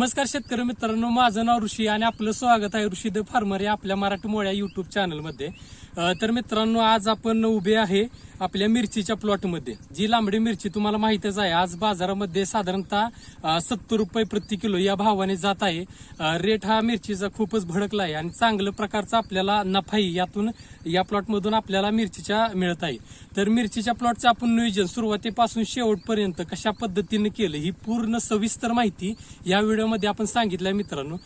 नमस्कार शेतकरी मित्रांनो माझं नाव ऋषी आणि आपलं स्वागत आहे ऋषी द फार्मर या आपल्या मराठी मोळ्या युट्यूब चॅनलमध्ये तर मित्रांनो आज आपण उभे आहे आपल्या मिरचीच्या प्लॉटमध्ये जी लांबडी मिरची तुम्हाला माहितच आहे आज बाजारामध्ये साधारणतः सत्तर रुपये प्रति किलो या भावाने जात आहे. रेट हा मिरचीचा खूपच भडकला आहे आणि चांगलं प्रकारचा आपल्याला नफाही यातून या प्लॉटमधून आपल्याला मिरचीच्या मिळत आहे. तर मिरचीच्या प्लॉटचं आपण नियोजन सुरुवातीपासून शेवटपर्यंत कशा पद्धतीने केलं ही पूर्ण सविस्तर माहिती या व्हिडिओमध्ये आपण सांगितलंय मित्रांनो.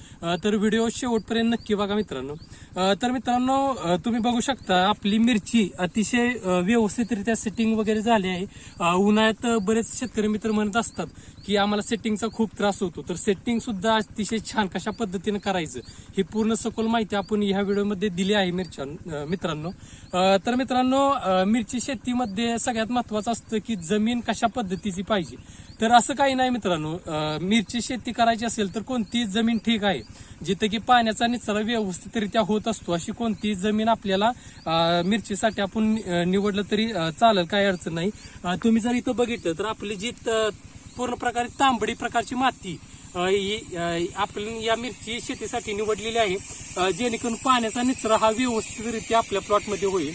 तर व्हिडिओ शेवटपर्यंत नक्की बघा मित्रांनो. तर मित्रांनो तुम्ही बघू शकता आपली मिरची अतिशय व्यवस्थित व्यवस्थितरित्या सेटिंग वगैरे झाली आहे. उन्हाळ्यात बरेच शेतकरी मित्र म्हणत असतात की आम्हाला सेटिंगचा खूप त्रास होतो. तर सेटिंग सुद्धा अतिशय छान कशा पद्धतीने करायचं ही पूर्ण सखोल माहिती आपण ह्या व्हिडिओमध्ये दिली आहे मिरच्या मित्रांनो. तर मित्रांनो मिरची शेतीमध्ये सगळ्यात महत्वाचं असतं की जमीन कशा पद्धतीची पाहिजे. तर असं काही नाही मित्रांनो मिरची शेती करायची असेल तर कोणती जमीन ठीक आहे. जिथे की पाण्याचा निचरा व्यवस्थितरित्या होत असतो अशी कोणती जमीन आपल्याला मिरचीसाठी आपण निवडलं तरी चालेल काही अडचण नाही. तुम्ही जर इथं बघितलं तर आपली जी पूर्ण प्रकारे तांबडी प्रकारची माती ही आपण या मिरची शेतीसाठी निवडलेली आहे. जेणेकरून पाण्याचा निचरा हा व्यवस्थितरित्या आपल्या प्लॉटमध्ये होईल.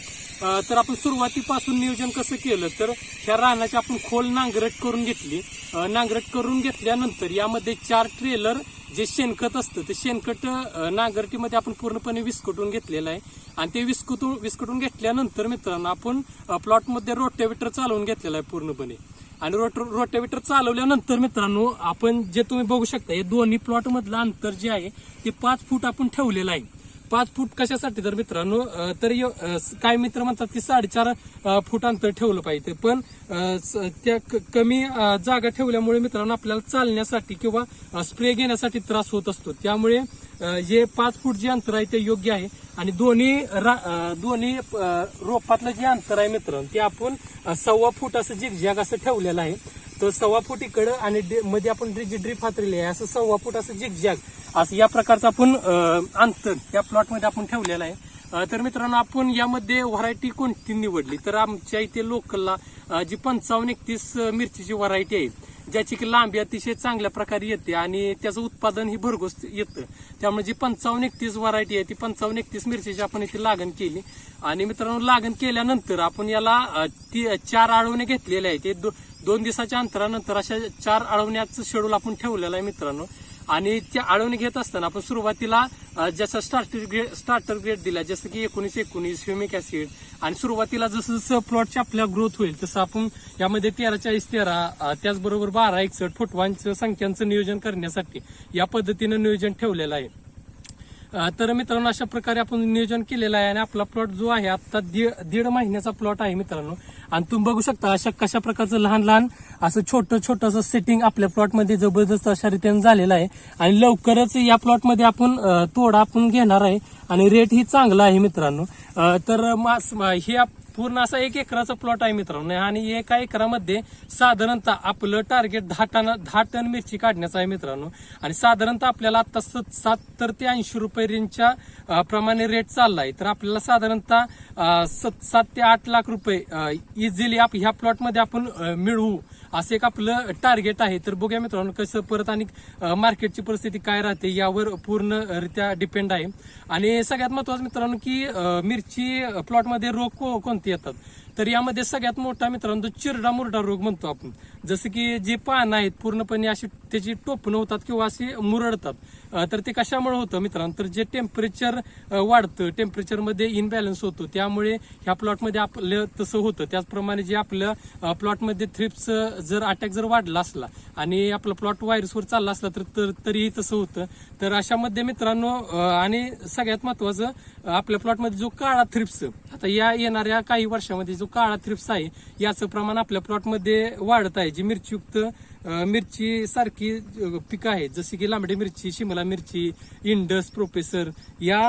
तर आपण सुरुवातीपासून नियोजन कसं केलं तर ह्या रानाची आपण खोल नांगरट करून घेतली. नांगरट करून घेतल्यानंतर यामध्ये चार ट्रेलर जे शेणखत असतं ते शेणखत नांगरटीमध्ये आपण पूर्णपणे विस्कटून घेतलेलं आहे. आणि ते विस्कटून विस्कटून घेतल्यानंतर मित्रांनो आपण प्लॉटमध्ये रोटेवेटर चालवून घेतलेला आहे पूर्णपणे. आणि रोट रोटेवेटर चालवल्यानंतर मित्रांनो आपण जे तुम्ही बघू शकता हे दोन्ही प्लॉट मधलं अंतर जे आहे ते पाच फूट आपण ठेवलेलं आहे. पाच फूट कशासाठी तर मित्रांनो तर य- मित्र म्हणतात की साडेचार फूट अंतर ठेवलं पाहिजे. पण स- त्या क- कमी जागा ठेवल्यामुळे मित्रांनो आपल्याला चालण्यासाठी किंवा स्प्रे घेण्यासाठी त्रास होत असतो. त्यामुळे जे पाच फूट जे अंतर आहे ते योग्य आहे. आणि दोन्ही रा- दोन्ही रोपातलं जे अंतर आहे मित्रांनो ते आपण सव्वा फूट असं जिगजॅग असं ठेवलेलं आहे. तर सव्वा फूट इकडं आणि डे- मध्ये आपण जी ड्रीप हातरली आहे असं सव्वा फूट असं जिगजॅग असं या प्रकारचं आपण अंतर या प्लॉटमध्ये आपण ठेवलेलं आहे. तर मित्रांनो आपण यामध्ये व्हरायटी कोणती निवडली? तर आमच्या इथे लोकलला जी पंचावन्न एकतीस मिरचीची व्हरायटी आहे ज्याची की लांबी अतिशय चांगल्या प्रकारे येते आणि त्याचं उत्पादन ही भरघोस येतं. त्यामुळे जी पंचावन्न एकतीस व्हरायटी आहे ती पंचावन्न एकतीस मिरचीची आपण इथे लागण केली. आणि मित्रांनो लागण केल्यानंतर आपण याला ती चार आळवणे घेतलेले आहेत. ते दो- दोन दिवसाच्या अंतरानंतर अशा चार आळवण्याचं शेड्यूल आपण ठेवलेलं आहे मित्रांनो. आणि त्या आळवणी घेत असताना आपण सुरुवातीला ज्याचा स्टार्टर ग्रेड स्टार्टर ग्रेड दिला जसं की एकोणीस एकोणीस ह्युमिक ऍसिड आणि सुरुवातीला जसं जसं प्लॉटची आपल्या ग्रोथ होईल तसं आपण यामध्ये तेरा चाळीस तेरा त्याचबरोबर बारा एकसठ फुटवांचं संख्यांचं नियोजन करण्यासाठी या पद्धतीनं नियोजन ठेवलेलं आहे. तर मित्रांनो अशा प्रकारे आपण नियोजन केलेलं आहे आणि आपला प्लॉट जो आहे आता दीड दीड महिन्याचा प्लॉट आहे मित्रांनो. आणि तुम्ही बघू शकता अशा कशा प्रकारचं लहान लहान असं छोटं छोटंसं सेटिंग आपल्या प्लॉटमध्ये जबरदस्त अशा रीतीने झालेलं आहे. आणि लवकरच या प्लॉटमध्ये आपण तोडा आपण घेणार आहे आणि रेट ही चांगला आहे मित्रांनो. तर मास हे आप- पूर्ण असा एक एकराचा प्लॉट आहे मित्रांनो. आणि एका एकरामध्ये साधारणतः आपलं टार्गेट दहा टन दहा टन मिरची काढण्याचं आहे मित्रांनो. आणि साधारणतः आपल्याला आता सत्तर ते ऐंशी रुपये रेंजच्या प्रमाणे रेट चालला आहे. तर आपल्याला साधारणतः सात ते आठ लाख रुपये इझिली आप ह्या प्लॉटमध्ये आपण मिळवू. असं एक आपलं टार्गेट आहे. तर बघूया मित्रांनो कसं परत आणि मार्केटची परिस्थिती काय राहते यावर पूर्णरित्या डिपेंड आहे. आणि सगळ्यात महत्वाचं मित्रांनो की मिरची प्लॉटमध्ये रोग कोणते येतात? तर यामध्ये सगळ्यात मोठा मित्रांनो चिरडा मुरडा रोग म्हणतो आपण. जसं की जे पानं आहेत पूर्णपणे अशी त्याची टोपणं होतात किंवा अशी मुरडतात. तर ते कशामुळे होतं मित्रांनो? तर जे टेम्परेचर वाढतं टेम्परेचरमध्ये इनबॅलन्स होतो त्यामुळे ह्या प्लॉटमध्ये आपलं तसं होतं. त्याचप्रमाणे जे आपलं प्लॉटमध्ये थ्रिप्स जर अटॅक जर वाढला असला आणि आपला प्लॉट व्हायरसवर चालला असला तर तर तरीही तसं होतं. तर अशामध्ये मित्रांनो आणि सगळ्यात महत्वाचं आपल्या प्लॉटमध्ये जो काळा थ्रिप्स आता या येणाऱ्या काही वर्षामध्ये जो काळा थ्रिप्स आहे याचं प्रमाण आपल्या प्लॉटमध्ये वाढत आहे. जी मिरचीयुक्त मिरची सारखी पिकं आहेत. जसे की लांबडी मिरची शिमला मिरची इंडस प्रोफेसर या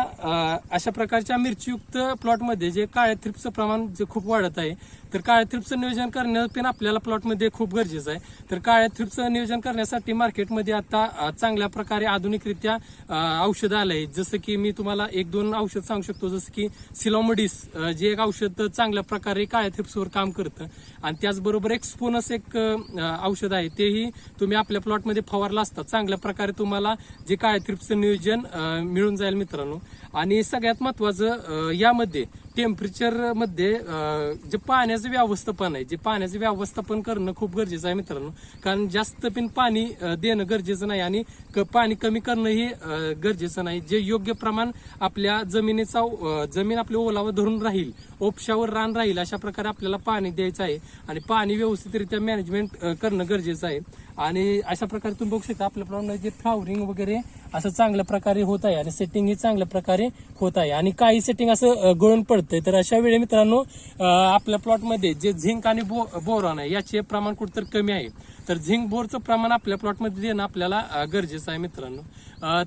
अशा प्रकारच्या मिरचीयुक्त प्लॉटमध्ये जे काळ्या थ्रिपचं प्रमाण जे खूप वाढत आहे तर काळ्या थ्रिपचं नियोजन करणं पण आपल्याला प्लॉटमध्ये खूप गरजेचं आहे. तर काळ्या थ्रिपचं नियोजन करण्यासाठी मार्केटमध्ये आता चांगल्या प्रकारे आधुनिकरित्या औषधं आलं आहे जसं की मी तुम्हाला एक दोन औषध सांगू शकतो. जसं की सिलोमोडिस जे एक औषध चांगल्या प्रकारे काळ्या थ्रिप्सवर काम करतं. आणि त्याचबरोबर एक्सपोनस एक औषध आहे. तेही तुम्ही आपल्या प्लॉटमध्ये फवारला असतात चांगल्या प्रकारे तुम्हाला जे काळ्या थ्रिप्सचं नियोजन मिळून जाईल मित्रांनो. आणि सगळ्यात महत्वाचं यामध्ये टेम्परेचरमध्ये जे पाण्याचं व्यवस्थापन आहे जे पाण्याचं व्यवस्थापन करणं खूप गरजेचं आहे मित्रांनो. कारण जास्त पण पाणी देणं गरजेचं नाही आणि क- पाणी कमी करणं हे गरजेचं नाही. जे योग्य प्रमाण आपल्या जमिनीचा जमीन आपल्या ओलावा धरून राहील ओपशावर रान राहील अशा प्रकारे आपल्याला पाणी द्यायचं आहे आणि पाणी व्यवस्थितरित्या मॅनेजमेंट करणं गरजेचं आहे. आणि अशा प्रकारे तुम्ही बघू शकता आपल्याप्रमाणे जे फ्लावरिंग वगैरे असं चांगल्या प्रकारे होत आहे आणि सेटिंग ही चांगल्या प्रकारे होत आहे. आणि काही सेटिंग असं गळून गळून पडतंय. तर अशा वेळी मित्रांनो आपल्या प्लॉटमध्ये जे झिंक आणि बो बोरॉन आहे याचे प्रमाण कुठेतरी कमी आहे. तर झिंक बोरचं प्रमाण आपल्या प्लॉटमध्ये देणं आपल्याला गरजेचं आहे मित्रांनो.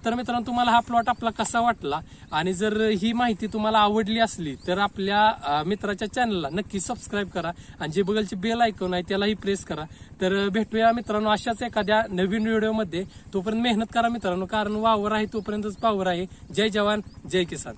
तर मित्रांनो तुम्हाला हा प्लॉट आपला कसा वाटला? आणि जर ही माहिती तुम्हाला आवडली असली तर आपल्या मित्राच्या चॅनलला नक्की सबस्क्राईब करा आणि जे बगलचे बेल ऐकून आहे त्यालाही प्रेस करा. तर भेटूया मित्रांनो अशाच एखाद्या नवीन व्हिडिओमध्ये तोपर्यंत मेहनत करा मित्रांनो कारण वावर आहे तोपर्यंतच पावर आहे. जय जवान जय किसान.